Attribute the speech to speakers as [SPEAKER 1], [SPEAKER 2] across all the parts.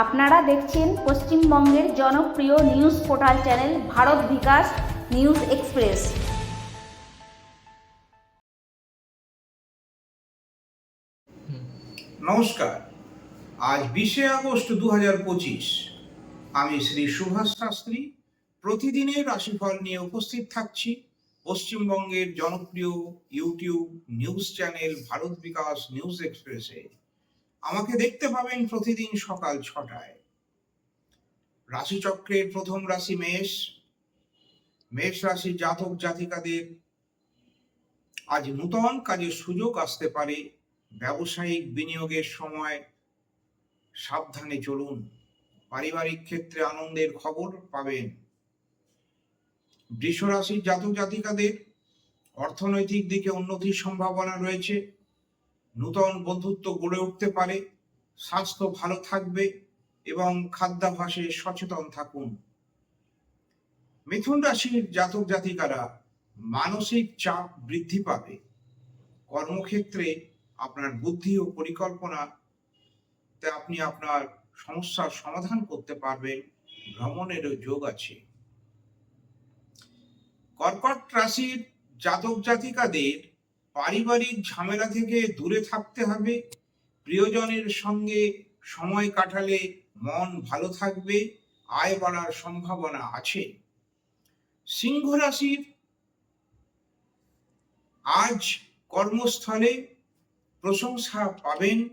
[SPEAKER 1] আপনারা দেখছেন পশ্চিমবঙ্গের জনপ্রিয় news portal channel Bharat Bikash news express.
[SPEAKER 2] নমস্কার। আজ বিশে আগস্ট দু হাজার পঁচিশ। আমি শ্রী সুভাষ শাস্ত্রী। প্রতিদিনের রাশিফল নিয়ে উপস্থিত থাকছি পশ্চিমবঙ্গের জনপ্রিয় YouTube news channel Bharat Bikash news এক্সপ্রেসে। আমাকে দেখতে পাবেন প্রতিদিন সকাল ছটায়। রাশিচক্রের প্রথম রাশি মেষ। মেষ রাশির জাতক জাতিকাদের আজ নূতন কাজের সুযোগ আসতে পারে। ব্যবসায়িক বিনিয়োগের সময় সাবধানে চলুন। পারিবারিক ক্ষেত্রে আনন্দের খবর পাবেন। বৃষ রাশির জাতক জাতিকাদের অর্থনৈতিক দিকে উন্নতির সম্ভাবনা রয়েছে। নূতন বন্ধুত্ব গড়ে উঠতে পারে, স্বাস্থ্য ভালো থাকবে এবং খাদ্যাভ্যাসে সচেতন থাকুন। মিথুন রাশির জাতক জাতিকারা মানসিক চাপ বৃদ্ধি পাবে। কর্মক্ষেত্রে আপনার বুদ্ধি ও পরিকল্পনাতে আপনি আপনার সমস্যার সমাধান করতে পারবেন, ভ্রমণেরও যোগ আছে। কর্কট রাশির জাতক জাতিকাদের পারিবারিক ঝামেলা থেকে দূরে থাকতে হবে। প্রিয়জনের সঙ্গে সময় কাটালে মন ভালো থাকবে, আয় বাড়ার সম্ভাবনা আছে। সিংহ রাশির আজ কর্মস্থলে প্রশংসা পাবেন।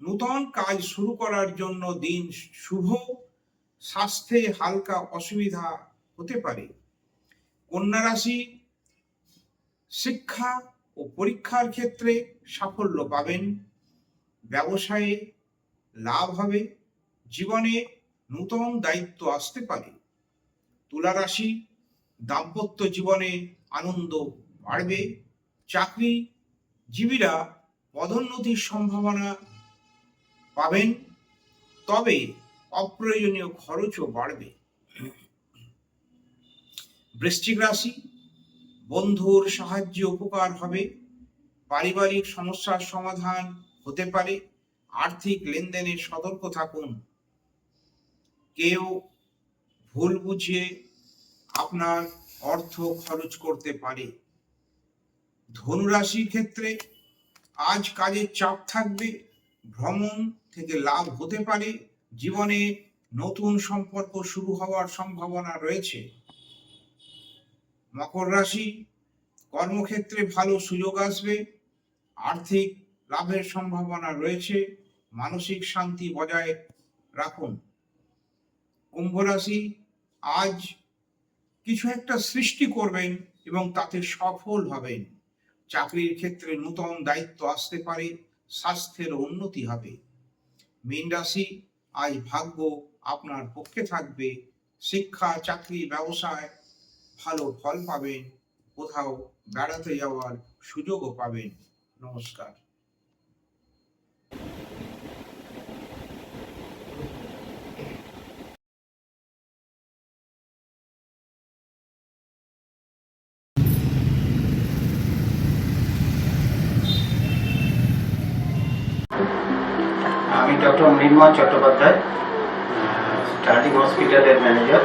[SPEAKER 2] নূতন কাজ শুরু করার জন্য দিন শুভ। স্বাস্থ্যে হালকা অসুবিধা হতে পারে। কন্যা রাশি, শিক্ষা ও পরীক্ষার ক্ষেত্রে সাফল্য পাবেন। ব্যবসায়ে লাভ হবে। জীবনে নূতন দায়িত্ব আসতে পারে। তুলা রাশি দাম্পত্য জীবনে আনন্দ বাড়বে। চাকরি জীবীরা পদোন্নতির সম্ভাবনা পাবেন। তবে অপ্রয়োজনীয় খরচও বাড়বে। বৃশ্চিক রাশি বন্ধুর সাহায্যে উপকার হবে। পারিবারিক সমস্যার সমাধান হতে পারে। আর্থিক লেনদেনে সতর্ক থাকুন। কেউ ভুল বুঝিয়ে আপনার অর্থ খরচ করতে পারে। ধনুরাশির ক্ষেত্রে আজ কাজের চাপ থাকবে। ভ্রমণ থেকে লাভ হতে পারে। জীবনে নতুন সম্পর্ক শুরু হওয়ার সম্ভাবনা রয়েছে। মকর রাশি, কর্মক্ষেত্রে ভালো সুযোগ আসবে, আর্থিক লাভের সম্ভাবনা রয়েছে, মানসিক শান্তি বজায় রাখুন। কুম্ভ রাশি, আজ কিছু একটা সৃষ্টি করবেন এবং তাতে সফল হবেন। চাকরির ক্ষেত্রে নূতন দায়িত্ব আসতে পারে, স্বাস্থ্যের উন্নতি হবে। মীন রাশি, আজ ভাগ্য আপনার পক্ষে থাকবে, শিক্ষা, চাকরি, ব্যবসায় ভালো ফল পাবেন, কোথাও বেড়াতে যাওয়ার সুযোগও পাবেন। নমস্কার।
[SPEAKER 3] আমি ডক্টর মৃন্ময় চট্টোপাধ্যায় স্টার্টিং হসপিটালের manager.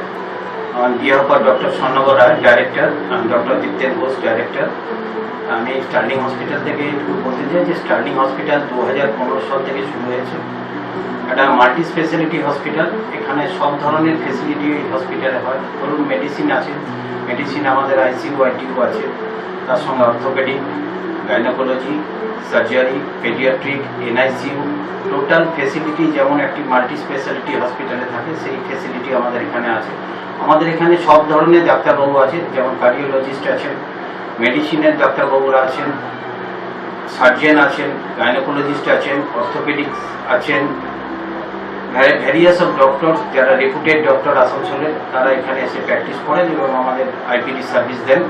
[SPEAKER 3] Behalf of doctor Swarnabar Roy director আমি ডক্টর দীপ্তেন ঘোষ ডাইরেক্টর আমি স্টার্লিং হসপিটাল থেকে একটু বলতে চাই যে স্টার্লিং হসপিটাল দু হাজার পনেরো সাল থেকে শুরু হয়েছে। একটা মাল্টি স্পেশালিটি হসপিটাল এখানে সব ধরনের ফেসিলিটি হসপিটালে হয়। ধরুন মেডিসিন আছে মেডিসিন আমাদের আইসিইউ আইটিউ আছে, তার সঙ্গে orthopaedic gynaecology surgery paediatric NICU total facility যেমন একটি মাল্টি স্পেশালিটি হসপিটালে থাকে, সেই ফেসিলিটি আমাদের এখানে আছে। আমাদের এখানে সব ধরনের ডাক্তারবাবু আছে যেমন কার্ডিওলজিস্ট আছেন মেডিসিনের ডাক্তারবাবুরা আছেন সার্জেন আছেন গাইনোকোলজিস্ট আছেন অর্থোপেডিক্স আছেন ভ্যারিয়াস অফ ডক্টর যারা রেপুটেড ডক্টর আসানসোলে, তারা এখানে এসে প্র্যাকটিস করেন এবং আমাদের আইপিডি সার্ভিস দেন।